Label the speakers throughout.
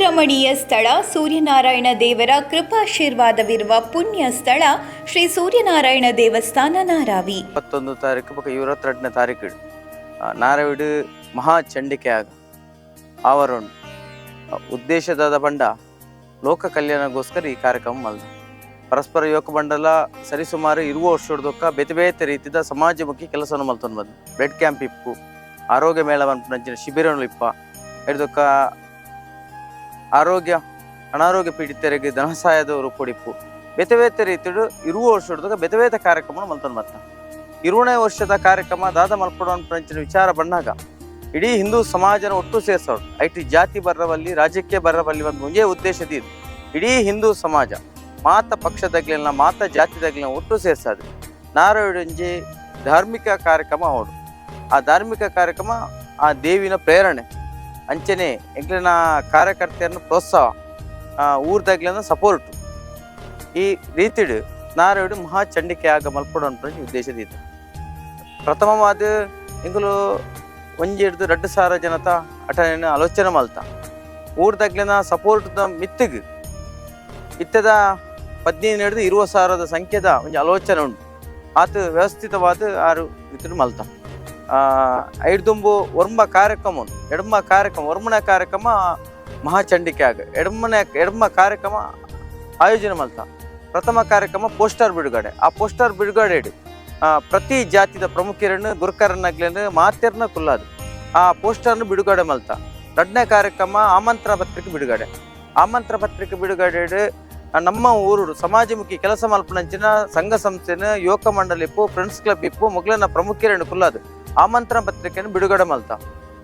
Speaker 1: ರಮಣೀಯ ಸ್ಥಳ ಸೂರ್ಯನಾರಾಯಣ ದೇವರ ಕೃಪಾಶೀರ್ವಾದವಿರುವ ಪುಣ್ಯ ಸ್ಥಳ ಶ್ರೀ ಸೂರ್ಯನಾರಾಯಣ ದೇವಸ್ಥಾನ ನಾರಾವಿ
Speaker 2: ಇಪ್ಪತ್ತೊಂದು ತಾರೀಕು ಬೊಕ ಇವತ್ತೆರಡನೇ ತಾರೀಕು ನಾರವಿಡು ಮಹಾ ಚಂಡಿಕೆ ಆಗ ಆವರಣ ಉದ್ದೇಶದಾದ ಬಂಡ ಲೋಕ ಕಲ್ಯಾಣಗೋಸ್ಕರ ಈ ಕಾರ್ಯಕ್ರಮ ಮಲ್ದ ಪರಸ್ಪರ ಯುವಕ ಬಂಡಲ ಸರಿಸುಮಾರು ಇರುವ ವರ್ಷದೊಕ್ಕ ಬೇತೆ ಬೇತೆ ರೀತಿಯ ಸಮಾಜಮುಖಿ ಕೆಲಸವನ್ನು ಮಲ್ತೊಂದು ಬಂದು ಬ್ಲಡ್ ಕ್ಯಾಂಪ್ ಇಪ್ಪು ಆರೋಗ್ಯ ಮೇಳ ನಂಚಿನ ಶಿಬಿರಗಳು ಇಪ್ಪ ಹಿಡಿದೊಕ್ಕ ಆರೋಗ್ಯ, ಅನಾರೋಗ್ಯ ಪೀಡಿತರಿಗೆ ಧನ ಸಹಾಯದವರು ಕೊಡಿಪ್ಪು ಬೇತೆ ಬೇತೆ ರೀತಿಡು ಇರುವ ವರ್ಷದಾಗ ಬೇತೆ ಬೇತೆ ಕಾರ್ಯಕ್ರಮ ಮಲ್ತನ್ ಮತ್ತ ಇರುವನೇ ವರ್ಷದ ಕಾರ್ಯಕ್ರಮ ದಾದ ಮಲ್ಪಡೋ ಪಂಚಿನ ವಿಚಾರ ಬಂದಾಗ, ಇಡೀ ಹಿಂದೂ ಸಮಾಜನ ಒಟ್ಟು ಸೇರ್ಸೋರು, ಐಟಿ ಜಾತಿ ಬರ್ರವಲ್ಲಿ ರಾಜಕೀಯ ಬರ್ರವಲ್ಲಿ ಒಂದು ಮುಂಜೆ ಉದ್ದೇಶದ ಇಡೀ ಹಿಂದೂ ಸಮಾಜ, ಮಾತ ಪಕ್ಷದಾಗ್ಲಿಲ್ಲ ಮಾತ ಜಾತಿದಾಗ್ಲಿಲ್ಲ ಒಟ್ಟು ಸೇರಿಸೋದು ನಾರಾಯಣಂಜಿ ಧಾರ್ಮಿಕ ಕಾರ್ಯಕ್ರಮ ಹೌದು. ಆ ಧಾರ್ಮಿಕ ಕಾರ್ಯಕ್ರಮ ಆ ದೇವಿನ ಪ್ರೇರಣೆ. ಅಂಚನೆ ಎಂಕ್ಲಿನ ಕಾರ್ಯಕರ್ತೆಯನ್ನು ಪ್ರೋತ್ಸಾಹ ಊರ್ದಾಗ್ಲಿಂದ ಸಪೋರ್ಟ್ ಈ ರೀತಿಡು ನಾರಾಯಣ ಮಹಾ ಚಂಡಿಕೆ ಆಗ ಮಲ್ಪಡೋ ಉದ್ದೇಶದ ಪ್ರಥಮ ಪ್ರಥಮವಾದ ಎಂಕುಲು ಒಂಜಿ ಹಿಡ್ದು ರಡ್ಡು ಸಾವಿರ ಜನತ ಅಟನ ಆಲೋಚನೆ ಮಲ್ತ. ಊರ್ದಾಗ್ಲಿನ ಸಪೋರ್ಟ್ ಮಿತ್ತಿಗೆ ಇತ್ತದ ಪದ್ನೈದು ಹಿಡಿದು ಇರುವ ಸಾವಿರದ ಸಂಖ್ಯೆದ ಒಂಜಿ ಆಲೋಚನೆ ಉಂಟು. ಆತ ವ್ಯವಸ್ಥಿತವಾದ ಆರು ಇತ್ತು ಮಲ್ತ. ಐಡ್ದುಂಬು ಒರ್ಮ ಕಾರ್ಯಕ್ರಮ ಎಡಮ ಕಾರ್ಯಕ್ರಮ ಒರ್ಮನ ಕಾರ್ಯಕ್ರಮ ಮಹಾಚಂಡಿಕೆ ಆಗ ಎಡಮನೆ, ಎಡಮ ಕಾರ್ಯಕ್ರಮ ಆಯೋಜನೆ ಮಲ್ತ ಪ್ರಥಮ ಕಾರ್ಯಕ್ರಮ ಪೋಸ್ಟರ್ ಬಿಡುಗಡೆ. ಆ ಪೋಸ್ಟರ್ ಬಿಡುಗಡೆ ಇಡಿ. ಪ್ರತಿ ಜಾತಿದ ಪ್ರಮುಖರನ್ನು ಗುರುಕರನ್ನಾಗ್ಲೇನು ಮಾತೆರ್ನ ಕುಲ್ಲಾದು. ಆ ಪೋಸ್ಟರ್ನ ಬಿಡುಗಡೆ ಮಲ್ತ ಎರಡನೇ ಕಾರ್ಯಕ್ರಮ ಆಮಂತ್ರ ಪತ್ರಿಕೆ ಬಿಡುಗಡೆ. ಆಮಂತ್ರ ಪತ್ರಿಕೆ ಬಿಡುಗಡೆ ನಮ್ಮ ಊರು ಸಮಾಜಮುಖಿ ಕೆಲಸ ಮಲ್ಪನಂಚಿನ ಸಂಘ ಸಂಸ್ಥೆನ ಯುವಕ ಮಂಡಳಿ ಇಪ್ಪು, ಫ್ರೆಂಡ್ಸ್ ಕ್ಲಬ್ ಇಪ್ಪು ಮೊಗ್ಲನ ಪ್ರಮುಖರನ್ನು ಕುಲ್ಲಾದು. ಆಮಂತ್ರಣ ಪತ್ರಿಕೆಯನ್ನು ಬಿಡುಗಡೆ ಮಲ್ತ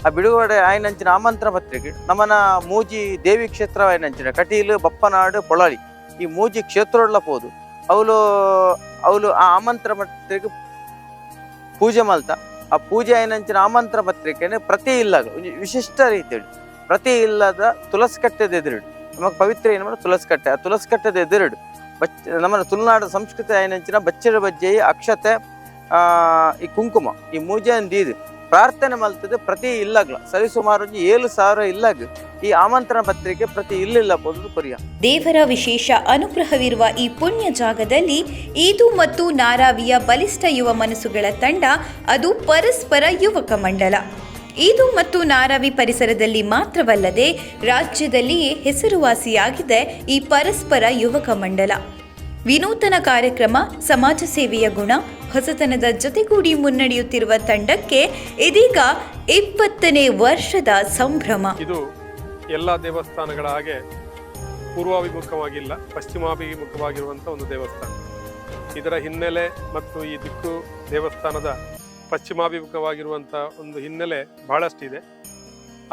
Speaker 2: ಆ ಬಿಡುಗಡೆ ಆಯ್ನಂಚಿನ ಆಮಂತ್ರಣ ಪತ್ರಿಕೆ, ನಮ್ಮನ ಮೂಜಿ ದೇವಿ ಕ್ಷೇತ್ರ ಆಯ್ನಂಚಿನ ಕಟೀಲು, ಬಪ್ಪನಾಡು ಪೊಳಾಳಿ ಈ ಮೂಜಿ ಕ್ಷೇತ್ರಗಳ ಪೋದು ಅವಳು ಅವಳು ಆ ಆಮಂತ್ರ ಪತ್ರಿಕೆ ಪೂಜೆ ಮಲ್ತ ಆ ಪೂಜೆ ಆಯ್ನಂಚಿನ ಆಮಂತ್ರ ಪತ್ರಿಕೆಯನ್ನು ಪ್ರತಿ ಇಲ್ಲದ ವಿಶಿಷ್ಟ ರೀತಿಯಲ್ಲಿ, ಪ್ರತಿ ಇಲ್ಲದ ತುಳಸಿ ಕಟ್ಟೆದ ಎದುರುಡು. ನಮಗೆ ಪವಿತ್ರ ಏನು ಮಾಡಿ ತುಳಸಿ ಕಟ್ಟೆ ಆ ತುಳಸಿ ಎದುರಿಡು. ಬಚ್ ನಮ್ಮ ತುಳುನಾಡು ಸಂಸ್ಕೃತಿ ಆಯ್ನಂಚಿನ ಬಚ್ಚರ ಬಜ್ಜೆ ಅಕ್ಷತೆ ಈ ಕುಂಕುಮ, ಈ ಮೂಜೆ ಅಂದೀದು ಪ್ರಾರ್ಥನೆ ಮಲ್ತದೆ ಪ್ರತಿ ಇಲ್ಲಾಗ್ಲ. ಸರಿಸುಮಾರು ಸುಮಾರು ಏಳು ಸಾವಿರ ಇಲ್ಲಾಗ ಈ ಆಮಂತ್ರಣ ಪತ್ರಿಕೆ ಪ್ರತಿ ಇಲ್ಲಿಲ್ಲ ಬೋದು
Speaker 1: ದೇವರ ವಿಶೇಷ ಅನುಗ್ರಹವಿರುವ ಈ ಪುಣ್ಯ ಜಾಗದಲ್ಲಿ ಈದು ಮತ್ತು ನಾರಾವಿಯ ಬಲಿಷ್ಠ ಯುವ ಮನಸ್ಸುಗಳ ತಂಡ, ಅದು ಪರಸ್ಪರ ಯುವಕ ಮಂಡಲ. ಈದು ಮತ್ತು ನಾರಾವಿ ಪರಿಸರದಲ್ಲಿ ಮಾತ್ರವಲ್ಲದೆ ರಾಜ್ಯದಲ್ಲಿಯೇ ಹೆಸರುವಾಸಿಯಾಗಿದೆ ಈ ಪರಸ್ಪರ ಯುವಕ ಮಂಡಲ. ವಿನೂತನ ಕಾರ್ಯಕ್ರಮ, ಸಮಾಜ ಸೇವೆಯ ಗುಣ, ಹೊಸತನದ ಜೊತೆಗೂಡಿ ಮುನ್ನಡೆಯುತ್ತಿರುವ ತಂಡಕ್ಕೆ ಇದೀಗ ಇಪ್ಪತ್ತನೇ ವರ್ಷದ ಸಂಭ್ರಮ.
Speaker 3: ಇದು ಎಲ್ಲ ದೇವಸ್ಥಾನಗಳ ಹಾಗೆ ಪೂರ್ವಾಭಿಮುಖವಾಗಿಲ್ಲ, ಪಶ್ಚಿಮಾಭಿಮುಖವಾಗಿರುವಂಥ ಒಂದು ದೇವಸ್ಥಾನ. ಇದರ ಹಿನ್ನೆಲೆ ಮತ್ತು ಈ ದಿಕ್ಕು ದೇವಸ್ಥಾನದ ಪಶ್ಚಿಮಾಭಿಮುಖವಾಗಿರುವಂಥ ಒಂದು ಹಿನ್ನೆಲೆ ಬಹಳಷ್ಟಿದೆ.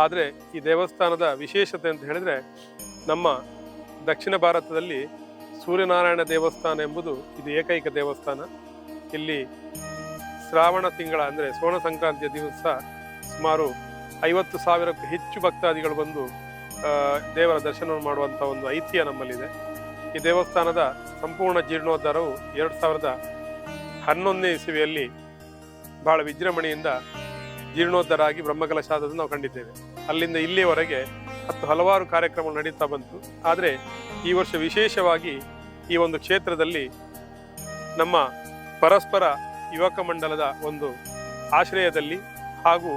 Speaker 3: ಆದರೆ ಈ ದೇವಸ್ಥಾನದ ವಿಶೇಷತೆ ಅಂತ ಹೇಳಿದರೆ ನಮ್ಮ ದಕ್ಷಿಣ ಭಾರತದಲ್ಲಿ ಸೂರ್ಯನಾರಾಯಣ ದೇವಸ್ಥಾನ ಎಂಬುದು ಇದು ಏಕೈಕ ದೇವಸ್ಥಾನ. ಇಲ್ಲಿ ಶ್ರಾವಣ ತಿಂಗಳ ಅಂದರೆ ಸೋಣ ಸಂಕ್ರಾಂತಿಯ ದಿವಸ ಸುಮಾರು ಐವತ್ತು ಸಾವಿರಕ್ಕೂ ಹೆಚ್ಚು ಭಕ್ತಾದಿಗಳು ಬಂದು ದೇವರ ದರ್ಶನವನ್ನು ಮಾಡುವಂಥ ಒಂದು ಐತಿಹ್ಯ ನಮ್ಮಲ್ಲಿದೆ. ಈ ದೇವಸ್ಥಾನದ ಸಂಪೂರ್ಣ ಜೀರ್ಣೋದ್ಧಾರವು ಎರಡು ಸಾವಿರದ ಹನ್ನೊಂದನೇ ಇಸವಿಯಲ್ಲಿ ಬಹಳ ವಿಜೃಂಭಣೆಯಿಂದ ಜೀರ್ಣೋದ್ಧಾರ ಆಗಿ ಬ್ರಹ್ಮಕಲಶಾದದನ್ನು ನಾವು ಕಂಡಿದ್ದೇವೆ. ಅಲ್ಲಿಂದ ಇಲ್ಲಿಯವರೆಗೆ ಹತ್ತು ಹಲವಾರು ಕಾರ್ಯಕ್ರಮಗಳು ನಡೀತಾ ಬಂತು. ಆದರೆ ಈ ವರ್ಷ ವಿಶೇಷವಾಗಿ ಈ ಒಂದು ಕ್ಷೇತ್ರದಲ್ಲಿ ನಮ್ಮ ಪರಸ್ಪರ ಯುವಕ ಮಂಡಲದ ಒಂದು ಆಶ್ರಯದಲ್ಲಿ ಹಾಗೂ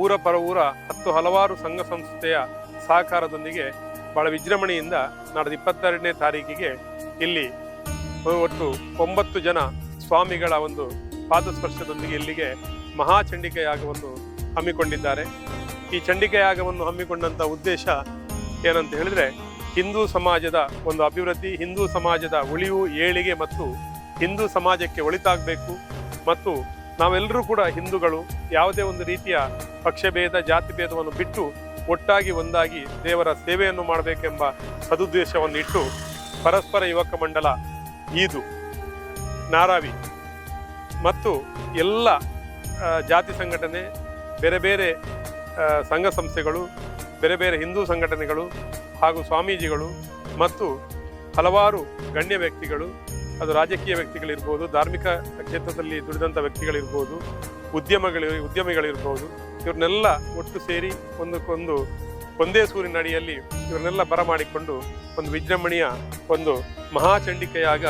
Speaker 3: ಊರ ಪರ ಊರ ಹತ್ತು ಹಲವಾರು ಸಂಘ ಸಂಸ್ಥೆಯ ಸಹಕಾರದೊಂದಿಗೆ ಬಹಳ ವಿಜೃಂಭಣೆಯಿಂದ ನಾಡ್ದು ಇಪ್ಪತ್ತೆರಡನೇ ತಾರೀಕಿಗೆ ಇಲ್ಲಿ ಒಟ್ಟು ಒಂಬತ್ತು ಜನ ಸ್ವಾಮಿಗಳ ಒಂದು ಪಾದಸ್ಪರ್ಶದೊಂದಿಗೆ ಇಲ್ಲಿಗೆ ಮಹಾ ಚಂಡಿಕೆಯಾಗವನ್ನು ಹಮ್ಮಿಕೊಂಡಿದ್ದಾರೆ. ಈ ಚಂಡಿಕೆಯಾಗವನ್ನು ಹಮ್ಮಿಕೊಂಡಂಥ ಉದ್ದೇಶ ಏನಂತ ಹೇಳಿದ್ರೆ ಹಿಂದೂ ಸಮಾಜದ ಒಂದು ಅಭಿವೃದ್ಧಿ, ಹಿಂದೂ ಸಮಾಜದ ಉಳಿವು, ಏಳಿಗೆ ಮತ್ತು ಹಿಂದೂ ಸಮಾಜಕ್ಕೆ ಒಳಿತಾಗಬೇಕು. ಮತ್ತು ನಾವೆಲ್ಲರೂ ಕೂಡ ಹಿಂದೂಗಳು ಯಾವುದೇ ಒಂದು ರೀತಿಯ ಪಕ್ಷಭೇದ ಜಾತಿ ಭೇದವನ್ನು ಬಿಟ್ಟು ಒಟ್ಟಾಗಿ ಒಂದಾಗಿ ದೇವರ ಸೇವೆಯನ್ನು ಮಾಡಬೇಕೆಂಬ ಸದುದ್ದೇಶವನ್ನು ಇಟ್ಟು ಪರಸ್ಪರ ಯುವಕ ಮಂಡಲ ಈದು, ನಾರಾವಿ. ಮತ್ತು ಎಲ್ಲ ಜಾತಿ ಸಂಘಟನೆ, ಬೇರೆ ಬೇರೆ ಸಂಘ ಸಂಸ್ಥೆಗಳು, ಬೇರೆ ಬೇರೆ ಹಿಂದೂ ಸಂಘಟನೆಗಳು ಹಾಗೂ ಸ್ವಾಮೀಜಿಗಳು ಮತ್ತು ಹಲವಾರು ಗಣ್ಯ ವ್ಯಕ್ತಿಗಳು, ಅದು ರಾಜಕೀಯ ವ್ಯಕ್ತಿಗಳಿರ್ಬೋದು, ಧಾರ್ಮಿಕ ಕ್ಷೇತ್ರದಲ್ಲಿ ದುಡಿದಂಥ ವ್ಯಕ್ತಿಗಳಿರ್ಬೋದು, ಉದ್ಯಮಗಳು, ಉದ್ಯಮಿಗಳಿರ್ಬೋದು, ಇವ್ರನ್ನೆಲ್ಲ ಒಟ್ಟು ಸೇರಿ ಒಂದಕ್ಕೊಂದು, ಒಂದೇ ಸೂರಿನ ಅಡಿಯಲ್ಲಿ ಇವ್ರನ್ನೆಲ್ಲ ಬರಮಾಡಿಕೊಂಡು ಒಂದು ವಿಜೃಂಭಣೆಯ ಒಂದು ಮಹಾಚಂಡಿಕೆಯಾಗ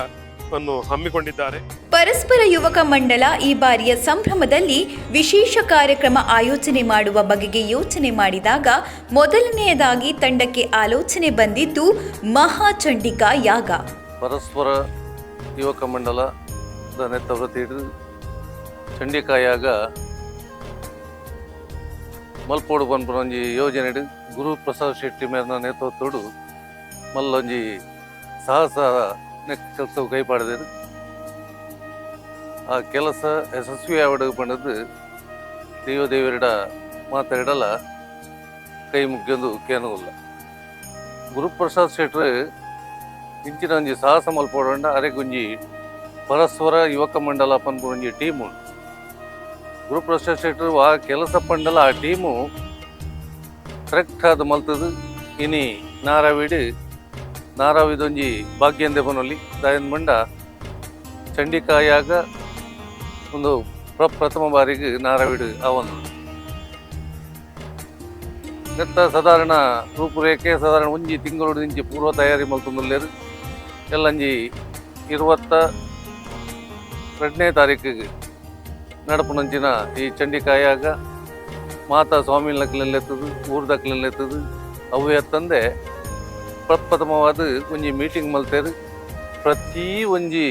Speaker 3: ಅನ್ನು ಹಮ್ಮಿಕೊಂಡಿದ್ದಾರೆ.
Speaker 1: ಪರಸ್ಪರ ಯುವಕ ಮಂಡಲ ಈ ಬಾರಿಯ ಸಂಭ್ರಮದಲ್ಲಿ ವಿಶೇಷ ಕಾರ್ಯಕ್ರಮ ಆಯೋಜನೆ ಮಾಡುವ ಬಗೆಗೆ ಯೋಚನೆ ಮಾಡಿದಾಗ ಮೊದಲನೆಯದಾಗಿ ತಂಡಕ್ಕೆ ಆಲೋಚನೆ ಬಂದಿದ್ದು ಮಹಾಚಂಡಿಕಾ ಯಾಗ.
Speaker 4: ಪರಸ್ಪರ ಯುವಕ ಮಂಡಲ ನೇತೃತ್ವ ಯಾಗ ಚಂಡಿಕಾಯಾಗ ಮಲ್ಪೋಡು ಒಂಜಿ ಯೋಜನೆ ಗುರು ಪ್ರಸಾದ್ ಶೆಟ್ಟಿ ಮೇರ್ನ ನೇತೃತ್ವಡು ಮಲ್ಲೊಂಜಿ ಸಾಹಸ ಕೆಲಸವು ಕೈ ಕೈಪಾಡಿದರು ಆ ಕೆಲಸ ಯಶಸ್ವಿ ಆವಡ ಪಂಡದು ದೇವ ದೇವರಿಡ ಮಾತಾಡಲ್ಲ, ಕೈ ಮುಗ್ಗೆಂದು ಕೇನುವುಲ್ಲ ಗುರುಪ್ರಸಾದ್ ಶೆಟ್ರು ಇಂಚಿನ ಒಂಜಿ ಸಾಹಸ ಮಲ್ಪೋಡಂಡ ಅರೆಗೊಂಜಿ ಪರಸ್ಪರ ಯುವಕ ಮಂಡಲ ಪನ್ಪು ಒಂಜಿ ಟೀಮ್. ಉಂಡು ಗುರುಪ್ರಸಾದ್ ಶೆಟ್ರು ಆ ಕೆಲಸ ಪಂಡಲ, ಆ ಟೀಮು ಕರೆಕ್ಟ್ ಆದ ಮಲ್ತದು ಇನಿ ನಾರಾವಿಡು ನಾರಾವಿದೊಂಜಿ ಭಾಗ್ಯಂದೆ ಬನೊಲಿ ದಾಯನ್ ಮಂಡ, ಚಂಡಿಕಾಯಾಗ ಒಂದು ಪ್ರಪ್ರಥಮ ಬಾರಿಗೆ ನಾರಾವಿಡು ಅವನು ನೆತ್ತ ಸಾಧಾರಣ ರೂಪುರೇಖೆ, ಸಾಧಾರಣ ಒಂಜಿ ತಿಂಗಳು ನಿಂಚಿ ಪೂರ್ವ ತಯಾರಿ ಮಲ್ತುಂದುಲ್ಲೇರು, ಎಲ್ಲಂಜಿ ಇರುವತ್ತ ಎರಡನೇ ತಾರೀಕಿಗೆ ನಡಪುನಂಚಿನ ಈ ಚಂಡಿಕಾಯಾಗ ಮಾತಾ ಸ್ವಾಮಿಲಕ್ಲೆತ್ತದು ಎತ್ತದು ಅವು ಎತ್ತಂದೆ ಪ್ರಪ್ರಥಮವಾದ ಒಂಜಿ ಮೀಟಿಂಗ್ ಮಲ್ತೇರು ಪ್ರತಿ ಒಂಜಿ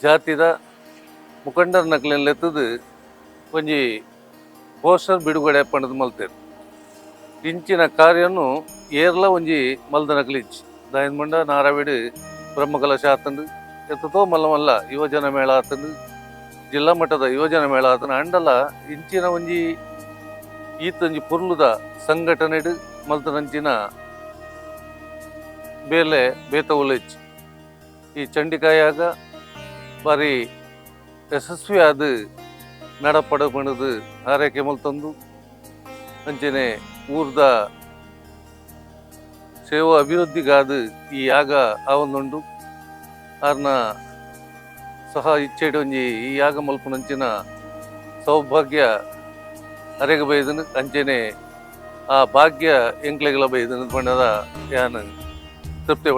Speaker 4: ಜಾತಿದ ಮುಖಂಡರ್ನಕ್ಲೆತ್ತದು ಒಂಜಿ ಪೋಸ್ಟರ್ ಬಿಡುಗಡೆ ಪಣದ ಮಲ್ತೇರು. ಇಂಚಿನ ಕಾರ್ಯನು ಏರ್ಲ ಒಂಜಿ ಮಲ್ದನಕ್ಲಿಂಚ್ ದಾಯನ್ ಮಂಡ ನಾರಾವಿಡ್ ಬ್ರಹ್ಮಕಲಶ ಆತಂಡು ಎತ್ತತೋ ಮಲ್ಲ ಮಲ್ಲ ಯುವಜನ ಮೇಳ ಆತಂಡು ಜಿಲ್ಲಾ ಮಟ್ಟದ ಯುವಜನ ಮೇಳ ಆತನ ಅಂಡಲ ಇಂಚಿನ ಒಂಜಿ ಈತೊಂಜಿ ಪುರ್ಲುದ ಸಂಘಟನೆಡು ಮಲ್ತನಂಚಿನ ಬೇಲೆ ಬೇತ ಉಲೆಚ್. ಈ ಚಂಡಿಕಾಯಾಗ ಬಾರಿ ಯಶಸ್ವಿ ಆದ ನಡಪಡ ಬಣದು ಆರೈಕೆ ಮಲ್ತಂದು ಅಂಚನೆ ಊರ್ದ ಸೇವಾ ಅಭಿವೃದ್ಧಿಗಾದ ಈ ಯಾಗ ಆವೊಂದುಂಡು ಆರ್ನ ಸಹ ಇಚ್ಚೆಡು ಒಂಜಿ ಈ ಯಾಗ ಮಲ್ಪನಂಚಿನ ಸೌಭಾಗ್ಯ ಅರೆಗ ಬೈದನು ಅಂಚನೆ ಆ ಭಾಗ್ಯ ಎಂಕ್ಲೆಗಳ ಬೈದನು ಬಣ್ಣದ ಯಾನ್. ತೃಪ್ತಿ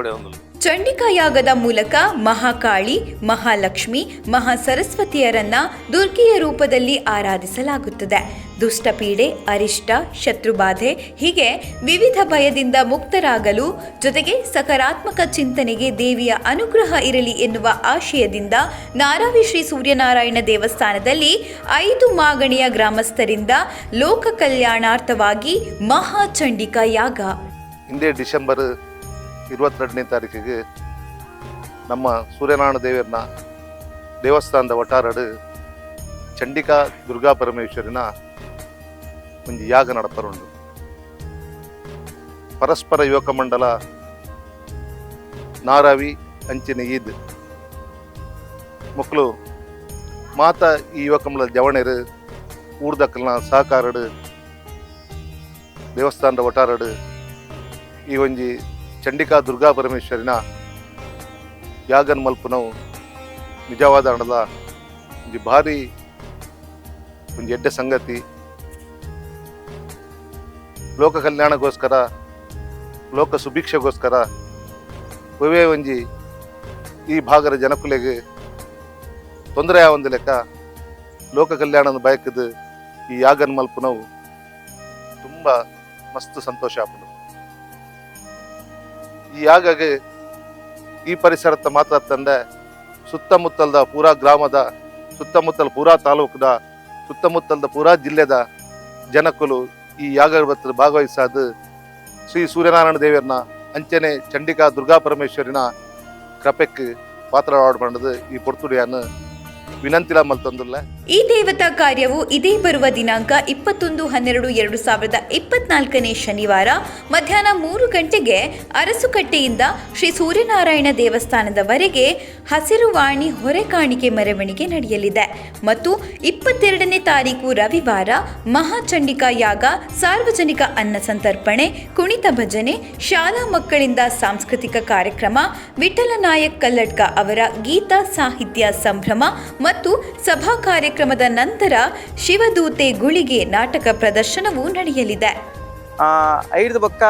Speaker 1: ಯಾಗದ ಮೂಲಕ ಮಹಾಕಾಳಿ ಮಹಾಲಕ್ಷ್ಮಿ ಮಹಾ ಸರಸ್ವತಿಯರನ್ನ ದುರ್ಗಿಯ ರೂಪದಲ್ಲಿ ಆರಾಧಿಸಲಾಗುತ್ತದೆ. ದುಷ್ಟಪೀಡೆ ಅರಿಷ್ಟ ಶತ್ರುಬಾಧೆ ಹೀಗೆ ವಿವಿಧ ಭಯದಿಂದ ಮುಕ್ತರಾಗಲು ಜೊತೆಗೆ ಸಕಾರಾತ್ಮಕ ಚಿಂತನೆಗೆ ದೇವಿಯ ಅನುಗ್ರಹ ಇರಲಿ ಎನ್ನುವ ಆಶಯದಿಂದ ನಾರಾವಿ ಶ್ರೀ ಸೂರ್ಯನಾರಾಯಣ ದೇವಸ್ಥಾನದಲ್ಲಿ ಐದು ಮಾಗಣಿಯ ಗ್ರಾಮಸ್ಥರಿಂದ ಲೋಕ ಕಲ್ಯಾಣಾರ್ಥವಾಗಿ ಮಹಾಚಂಡಿಕಾ ಯಾಗ.
Speaker 5: ಹಿಂದೆ ಡಿಸೆಂಬರ್ ಇರುವತ್ತೆರಡನೇ ತಾರೀಕಿಗೆ ನಮ್ಮ ಸೂರ್ಯನಾರಾಯಣ ದೇವರನ್ನ ದೇವಸ್ಥಾನದ ಒಟ್ಟಾರಡು ಚಂಡಿಕಾ ದುರ್ಗಾ ಪರಮೇಶ್ವರಿನ ಒಂದು ಯಾಗ ನಡಪರುಂಡು ಪರಸ್ಪರ ಯುವಕ ಮಂಡಲ, ನಾರಾವಿ, ಅಂಚಿನ ಈದ್. ಮಕ್ಕಳು, ಮಾತ ಈ ಯುವಕ ಮಂಡಲ ಜವಣೆರು ಊರ್ದಕ್ಕಲ್ನ ಸಹಕಾರಡು ದೇವಸ್ಥಾನದ ಒಟ್ಟಾರಡು ಈ ಒಂಜಿ ಚಂಡಿಕಾ ದುರ್ಗಾ ಪರಮೇಶ್ವರಿನ ಯಾಗನ್ ಮಲ್ಪನವು ನಿಜವಾದ ಹಣದ ಒಂಜಿ ಭಾರಿ ಒಂಜಿ ಎಡ್ಡೆ ಸಂಗತಿ. ಲೋಕ ಕಲ್ಯಾಣಗೋಸ್ಕರ, ಲೋಕ ಸುಭಿಕ್ಷೆಗೋಸ್ಕರ ಒವೇ ಒಂಜಿ ಈ ಭಾಗದ ಜನಕುಲೆಗೆ ತೊಂದರೆ ಒಂದು ಲೆಕ್ಕ ಲೋಕ ಕಲ್ಯಾಣದ ಬಯಕದ ಈ ಯಾಗನ್ ಮಲ್ಪುನವು ತುಂಬ ಮಸ್ತ್ ಸಂತೋಷ ಆಪುನು ಈ ಯಾಗಗೆ ಈ ಪರಿಸರತ್ತ ಮಾತ್ರ ತಂದೆ, ಸುತ್ತಮುತ್ತಲದ ಪೂರಾ ಗ್ರಾಮದ, ಸುತ್ತಮುತ್ತಲ ಪೂರಾ ತಾಲೂಕದ, ಸುತ್ತಮುತ್ತಲದ ಪೂರಾ ಜಿಲ್ಲೆದ ಜನಕುಲು ಈ ಯಾಗ ಭಾಗವಹಿಸಾದ ಶ್ರೀ ಸೂರ್ಯನಾರಾಯಣ ದೇವಿಯರನ್ನ ಅಂಚನೆ ಚಂಡಿಕಾ ದುರ್ಗಾ ಪರಮೇಶ್ವರಿನ ಕೃಪೆಕ್ಕೆ ಪಾತ್ರ ಮಾಡದು ಈ ಪೊರ್ತುಡಿಯನ್ನು ವಿನಂತಿಲ ಮಲ್ತಂದುಲ್ಲ.
Speaker 1: ಈ ದೇವತಾ ಕಾರ್ಯವು ಇದೇ ಬರುವ ದಿನಾಂಕ ಇಪ್ಪತ್ತೊಂದು, ಹನ್ನೆರಡು, ಎರಡು ಸಾವಿರದ ಇಪ್ಪತ್ನಾಲ್ಕನೇ ಶನಿವಾರ ಮಧ್ಯಾಹ್ನ ಮೂರು ಗಂಟೆಗೆ ಅರಸುಕಟ್ಟೆಯಿಂದ ಶ್ರೀ ಸೂರ್ಯನಾರಾಯಣ ದೇವಸ್ಥಾನದವರೆಗೆ ಹಸಿರುವಾಣಿ ಹೊರೆಕಾಣಿಕೆ ಮೆರವಣಿಗೆ ನಡೆಯಲಿದೆ. ಮತ್ತು ಇಪ್ಪತ್ತೆರಡನೇ ತಾರೀಕು ರವಿವಾರ ಮಹಾಚಂಡಿಕಾ ಯಾಗ, ಸಾರ್ವಜನಿಕ ಅನ್ನ ಸಂತರ್ಪಣೆ, ಕುಣಿತ ಭಜನೆ, ಶಾಲಾ ಮಕ್ಕಳಿಂದ ಸಾಂಸ್ಕೃತಿಕ ಕಾರ್ಯಕ್ರಮ ವಿಠಲ ನಾಯಕ್ ಕಲ್ಲಡ್ಕ ಅವರ ಗೀತಾ ಸಾಹಿತ್ಯ ಸಂಭ್ರಮ ಮತ್ತು ಸಭಾ ಕಾರ್ಯಕ್ರಮದ ನಂತರ ಶಿವದೂತೆ ಗುಳಿಗೆ ನಾಟಕ ಪ್ರದರ್ಶನವೂ ನಡೆಯಲಿದೆ.
Speaker 2: ಐದು ಬಕ್ಕ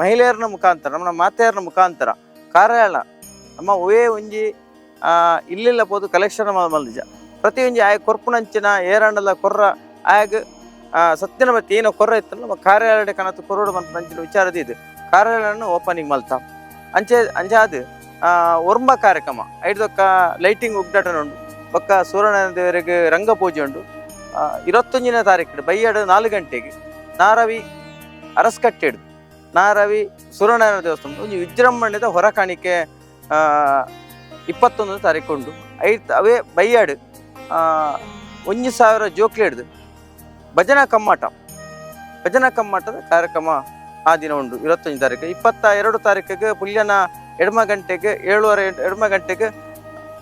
Speaker 2: ಮಹಿಳೆಯರನ ಮುಖಾಂತರ ನಮ್ಮ ಮಾತೆಯರನ ಮುಖಾಂತರ ಕಾರ್ಯಾಳ ನಮ್ಮ ಒಂಜಿ ಆ, ಇಲ್ಲಿಲ್ಲ ಪೋದು ಕಲೆಕ್ಷನ್ ಮಲ್ದಿಜ ಪ್ರತಿ ಒಂಜಿ ಆಯ ಕೊರ್ಪುನಂಚಿನ ಏರಂಡಲ ಕೊರ್ರ ಆಯಗ್ ಸತ್ಯನ ಮತ್ತೆ ಏನೋ ಕೊರ್ರ ಇತ್ತಲ್ಲ ನಮ್ಮ ಕಾರ್ಯಾಲಯ ಕನತು ಕೊರೋಡು ಮಂತ್ ನಂಚಿನ ವಿಚಾರದ ಇದು. ಕಾರ್ಯಾಲಯನ ಓಪನಿಂಗ್ ಮಲ್ತ. ಅಂಚೆ ಅಂಜಾದ್ ಒರ್ಮ ಕಾರ್ಯಕ್ರಮ. ಐದು ಲೈಟಿಂಗ್ ಉಗ್ದಾಟನ ಉಂಡು ಬೊಕ್ಕ ಸೂರ್ಯನಾರಾಯಣ ದೇವರಿಗೆ ರಂಗ ಪೂಜೆ ಉಂಡು ಆ, ಇರವತ್ತೊಂಜಿನ ತಾರೀಕು ಬೈಯಡು ನಾಲ್ಕು ಗಂಟೆಗೆ. ನಾರವಿ ಅರಸ್ಕಟ್ಟೆಡು ನಾರವಿ ಸೂರ್ಯನಾರಾಯಣ ದೇವಸ್ಥಾನ ಒಂದು ವಿಜೃಂಭಣೆದ ಹೊರ ಕಾಣಿಕೆ ಆ, ಇಪ್ಪತ್ತೊಂದನೇ ತಾರೀಕು ಉಂಡು ಐದು ಅವೇ ಬೈಯಾಡು ಒಂದು ಸಾವಿರ ಜೋಕ್ಲಿ ಹಿಡ್ದು ಭಜನಾ ಕಮ್ಮಾಟ. ಭಜನಾ ಕಮ್ಮಾಟದ ಕಾರ್ಯಕ್ರಮ ಆ ದಿನ ಉಂಡು ಇವತ್ತೊಂದು ತಾರೀಕು. ಇಪ್ಪತ್ತ ಎರಡು ತಾರೀಕಿಗೆ ಪುಲ್ಯನ ಎಡಮ ಗಂಟೆಗೆ ಏಳುವರೆ ಎಡಮ ಗಂಟೆಗೆ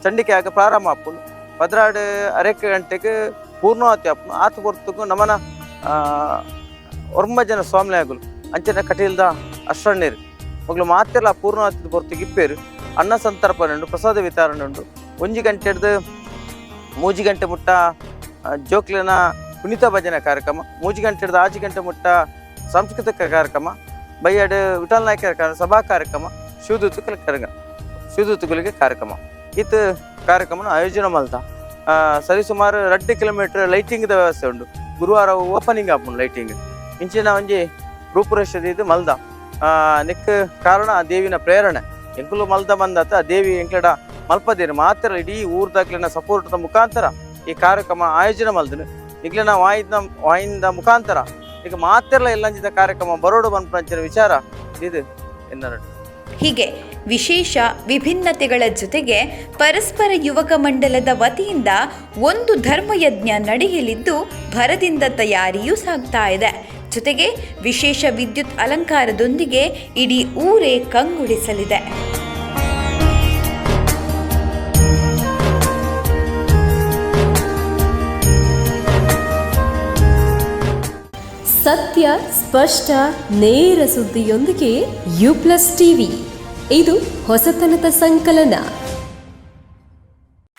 Speaker 2: ಚಂಡಿಕೆ ಆಗ ಪ್ರಾರಂಭ ಆಪುನು ಭದ್ರಾಡು அரைக்கு ಗಂಟೆಗೆ ಪೂರ್ಣಾವತಿ ಆಪುನು ಆತ ಹೊರ್ತುಗು ನಮನ ಆ, ಒರ್ಮ ಜನ ಸ್ವಾಮಿ ಆಗುಲು. ಅಂಚನೆ ಕಟೀಲ್ದ மாத்திரல பூர்ணாத்தி பொறுத்துக்கு ಇಪ್ಪೇರು. ಅನ್ನ ಸಂತರ್ಪಣೆ ಉಂಡು ಪ್ರಸಾದ ವಿತರಣೆ ಉಂಡು ಒಂಜಿ ಗಂಟೆ ಮೂಜಿ ಗಂಟೆ ಮುಟ್ಟ ಜೋಕ್ಲಿನ ಭಜನ ಭಜನೆ ಕಾರ್ಯಕ್ರಮ. ಮೂಜಿ ಗಂಟೆ ಹಿಡ್ದು ಆಜಿ ಗಂಟೆ ಮುಟ್ಟ ಸಾಂಸ್ಕೃತಿಕ ಕಾರ್ಯಕ್ರಮ. ಬೈಯಾಡು ವಿಠಲ್ ಕಾರ್ಯ- ಸಭಾ ಕಾರ್ಯಕ್ರಮ ಶಿವದೂತುಗಳ ಕಾರ್ಯಕ್ರಮ ಶಿವದೂತುಗಳಿಗೆ ಕಾರ್ಯಕ್ರಮ. ಇತ್ತು ಕಾರ್ಯಕ್ರಮನ ಆಯೋಜನೆ ಮಲ್ತ ಸರಿ ಸರಿಸುಮಾರು ಎರಡು ಕಿಲೋಮೀಟರ್ ಲೈಟಿಂಗ್ದ ವ್ಯವಸ್ಥೆ ಉಂಡು ಗುರುವಾರ ಓಪನಿಂಗ್ ಆಪುಂಡು ಲೈಟಿಂಗ್ ಇಂಚಿನ ಒಂಜಿ ರೂಪುರೇಷದ ಇದು ಮಲ್ದ. ನಿಕ್ ಕಾರಣ ಆ ದೇವಿನ ಪ್ರೇರಣೆ. ಎಂಕುಲು ಮಲ್ದ ಬಂದಾತ ದೇವಿ ಎಂಕ್ಲಡ ಮಲ್ಪದೇನು ಮಾತ್ರ ಇಡೀ ಸಪೋರ್ಟ್ ಸಪೋರ್ಟ್ದ ಮುಖಾಂತರ ಈ ಕಾರ್ಯಕ್ರಮ ಆಯೋಜನೆ ಮಲ್ದನು ಇಗ್ಲಿನ ವಾಯಿದ ವಾಯಿಂದ ಮುಖಾಂತರ ಈಗ ಮಾತ್ರ ಎಲ್ಲಂಜಿದ ಕಾರ್ಯಕ್ರಮ ಬರೋಡು ಬಂಪಂಚಿನ ವಿಚಾರ ಇದು ಎನ್ನರಡು
Speaker 1: ಹೀಗೆ. ವಿಶೇಷ ವಿಭಿನ್ನತೆಗಳ ಜೊತೆಗೆ ಪರಸ್ಪರ ಯುವಕ ಮಂಡಲದ ವತಿಯಿಂದ ಒಂದು ಧರ್ಮಯಜ್ಞ ನಡೆಯಲಿದ್ದು ಭರದಿಂದ ತಯಾರಿಯೂ ಸಾಗ್ತಾ ಇದೆ. ಜೊತೆಗೆ ವಿಶೇಷ ವಿದ್ಯುತ್ ಅಲಂಕಾರದೊಂದಿಗೆ ಇಡೀ ಊರೇ ಕಂಗೊಳಿಸಲಿದೆ.
Speaker 6: ಸತ್ಯ, ಸ್ಪಷ್ಟ, ನೇರ ಸುದ್ದಿಯೊಂದಿಗೆ ಯು ಪ್ಲಸ್ ಟಿವಿ. ಇದು ಹೊಸತನದ ಸಂಕಲನ.